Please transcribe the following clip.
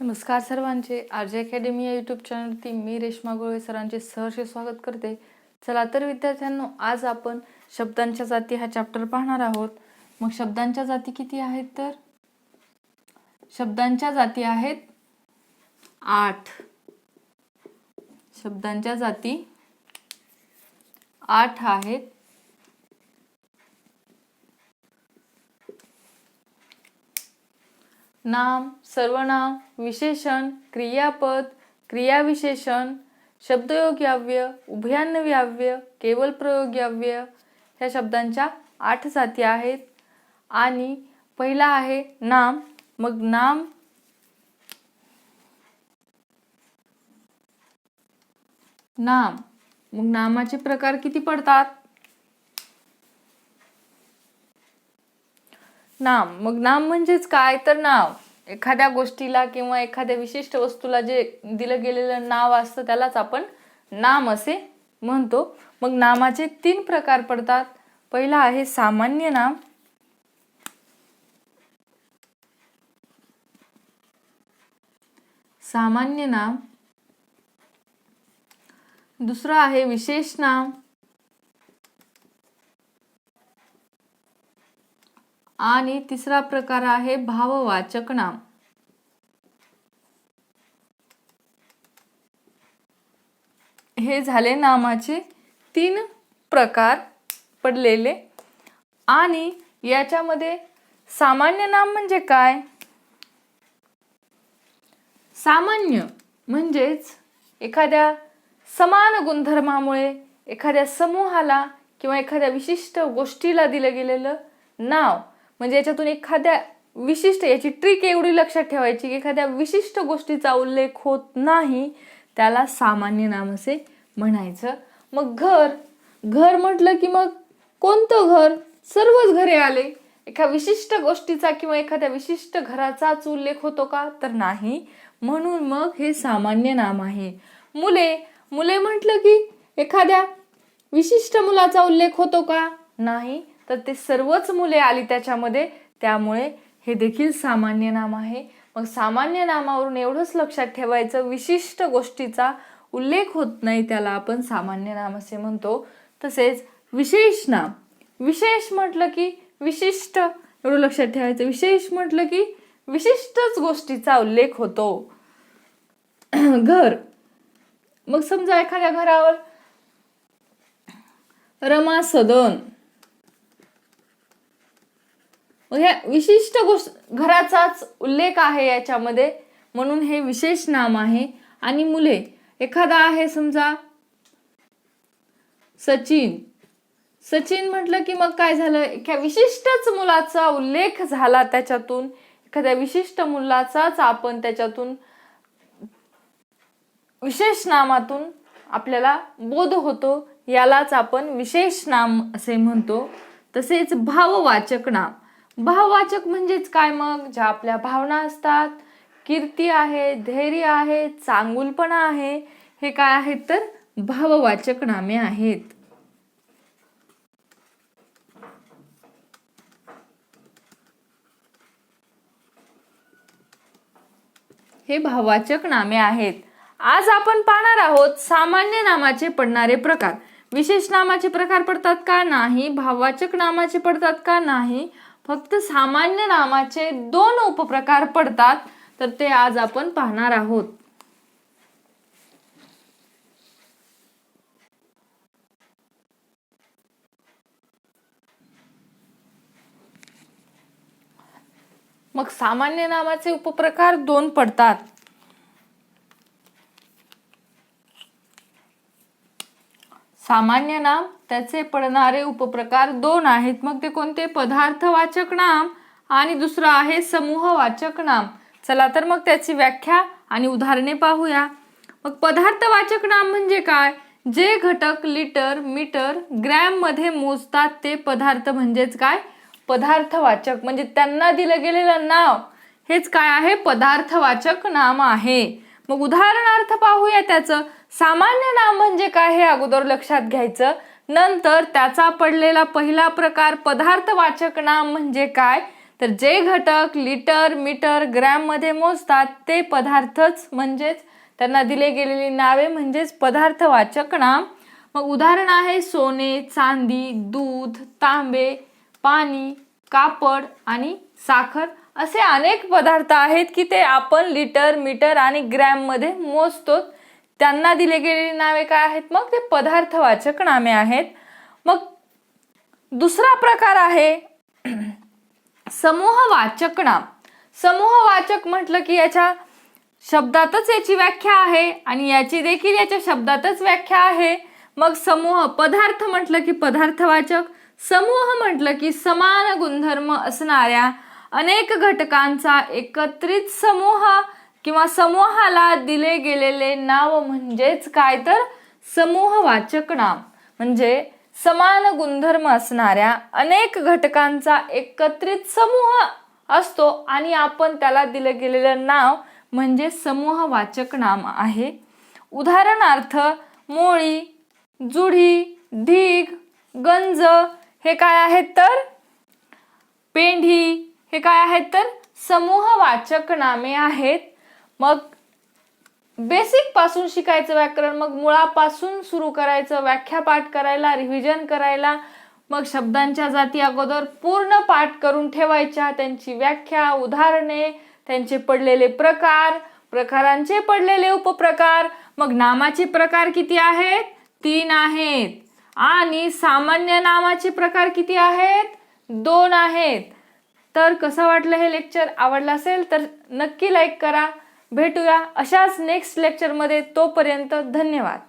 नमस्कार सर्वांचे. R J academy या यूट्यूब चॅनलवरती मी रेश्मा गोळे सरांचे सहर्ष स्वागत करते. चला तर विद्यार्थ्यांनो आज आपण शब्दांच्या जाती हा चॅप्टर पाहणार आहोत. मग शब्दांच्या जाती किती आहेत तर? शब्दांच्या जाती आहेत आठ. शब्दांच्या जाती आठ आहेत. नाम सर्वनाम विशेषण क्रियापद क्रियाविशेषण शब्दयोग्याव्य उभयान्नव्याव्य केवल प्रयोग्याव्य ह्या शब्दांच्या आठ जाती आहेत. आणि पहिला आहे नाम मग नाम नाम. मग नामाचे प्रकार किती पडतात? नाम. मग नाम म्हणजेच काय? तर नाव. एखाद्या गोष्टीला किंवा एखाद्या विशिष्ट वस्तूला जे दिलं गेलेलं नाव असतं त्यालाच आपण नाम असे म्हणतो. मग नामाचे तीन प्रकार पडतात. पहिला आहे सामान्य नाम. सामान्य नाम. दुसरं आहे विशेष नाम. आणि तिसरा प्रकार आहे भाववाचक नाम. हे झाले नामाचे तीन प्रकार पडलेले. आणि याच्यामध्ये सामान्य नाम म्हणजे काय? सामान्य म्हणजेच एखाद्या समान गुणधर्मामुळे एखाद्या समूहाला किंवा एखाद्या विशिष्ट गोष्टीला दिलं गेलेलं नाव. म्हणजे याच्यातून एखाद्या विशिष्ट याची ट्रिक एवढी लक्षात ठेवायची की एखाद्या विशिष्ट गोष्टीचा उल्लेख होत नाही त्याला सामान्य नाम असे म्हणायचं. मग घर घर म्हटलं की मग कोणतं घर? सर्वच घरे आले. एका विशिष्ट गोष्टीचा किंवा एखाद्या विशिष्ट घराचाच उल्लेख होतो का? तर नाही. म्हणून मग हे सामान्य नाम आहे. मुले मुले म्हटलं की एखाद्या विशिष्ट मुलाचा उल्लेख होतो का? नाही. तर ते सर्वच मुले आली त्याच्यामध्ये. त्यामुळे हे देखील सामान्य नाम आहे. मग सामान्य नामावरून एवढंच लक्षात ठेवायचं विशिष्ट गोष्टीचा उल्लेख होत नाही त्याला आपण सामान्य नाम असे म्हणतो. तसेच विशेष नाम. विशेष म्हटलं की विशिष्ट. एवढं लक्षात ठेवायचं. विशेष म्हटलं की विशिष्टच गोष्टीचा उल्लेख होतो. घर. मग समजा एखाद्या घरावर रमा सदन ह्या विशिष्ट गोष्ट घराचाच उल्लेख आहे याच्यामध्ये. म्हणून हे विशेष नाम आहे. आणि मुले. एखादा आहे समजा सचिन. सचिन म्हटलं की मग काय झालं? एका विशिष्टच मुलाचा उल्लेख झाला त्याच्यातून. एखाद्या विशिष्ट मुलाचाच आपण त्याच्यातून विशेष नामातून आपल्याला बोध होतो. यालाच आपण विशेष नाम असे म्हणतो. तसेच भाववाचक नाम. भाववाचक म्हणजेच काय मग? ज्या आपल्या भावना असतात. कीर्ती आहे धैर्य आहे चांगुलपणा आहे हे काय आहेत तर भाववाचक नामे आहेत. हे भाववाचक नामे आहेत. आज आपण पाहणार आहोत सामान्य नामाचे पडणारे प्रकार. विशेष नामाचे प्रकार पडतात का नाही? भाववाचक नामाचे पडतात का नाही? फक्त सामान्य नामाचे दोन उपप्रकार पडतात तर ते आज आपण पाहणार आहोत. मग सामान्य नामाचे उपप्रकार दोन पडतात. सामान्य नाम त्याचे पडणारे उपप्रकार दोन आहेत. मग ते कोणते? पदार्थवाचक नाम आणि दुसरं आहे समूहवाचक नाम. चला तर मग त्याची व्याख्या आणि उदाहरणे पाहूया. मग पदार्थवाचक नाम म्हणजे काय? जे घटक लिटर मीटर ग्रॅममध्ये मोजतात ते पदार्थ म्हणजेच काय? पदार्थवाचक. म्हणजे त्यांना दिलं गेलेलं नाव. हेच काय आहे? पदार्थवाचक नाम आहे. मग उदाहरणार्थ पाहूया त्याचं. सामान्य नाम म्हणजे काय हे अगोदर लक्षात घ्यायचं. नंतर त्याचा पडलेला पहिला प्रकार पदार्थवाचक नाम म्हणजे काय? तर जे घटक लिटर मीटर ग्रॅममध्ये मोजतात ते पदार्थच म्हणजेच त्यांना दिले गेलेली नावे म्हणजेच पदार्थवाचक नाम. मग उदाहरण आहे सोने चांदी दूध तांबे पाणी कापड आणि साखर. असे अनेक पदार्थ आहेत की ते आपण लिटर मीटर आणि ग्रॅममध्ये मोजतो. त्यांना दिले गेलेली नावे काय आहेत? मग ते पदार्थवाचक नामे आहेत. मग दुसरा प्रकार आहे समूहवाचक नाम. समूहवाचक म्हटलं की याच्या शब्दातच याची व्याख्या आहे आणि याची देखील याच्या शब्दातच व्याख्या आहे. मग समूह पदार्थ म्हटलं की पदार्थवाचक. समूह म्हटलं की समान गुणधर्म असणाऱ्या अनेक घटकांचा एकत्रित समूह किंवा समूहाला दिले गेलेले नाव म्हणजेच काय तर समूहवाचक नाम. म्हणजे समान गुणधर्म असणाऱ्या अनेक घटकांचा एकत्रित समूह असतो आणि आपण त्याला दिलं गेलेलं नाव म्हणजे समूहवाचक नाम आहे. उदाहरणार्थ मोळी जुढी ढीग गंज हे काय आहेत तर? पेंढी हे काय आहेत तर? समूहवाचक नामे आहेत. मग बेसिकपासून शिकायचं व्याकरण मग मुळापासून सुरू करायचं व्याख्या पाठ करायला रिव्हिजन करायला मग शब्दांच्या जाती अगोदर पूर्ण पाठ करून ठेवायच्या. त्यांची व्याख्या उदाहरणे त्यांचे पडलेले प्रकार प्रकारांचे पडलेले उपप्रकार मग नामाचे प्रकार किती आहेत? तीन आहेत. आणि सामान्य नामाचे प्रकार किती आहेत? दोन आहेत. तर कसं वाटलं हे लेक्चर आवडलं असेल तर नक्की लाईक करा. भेटूया अशाच नेक्स्ट लेक्चरमध्ये तोपर्यंत धन्यवाद.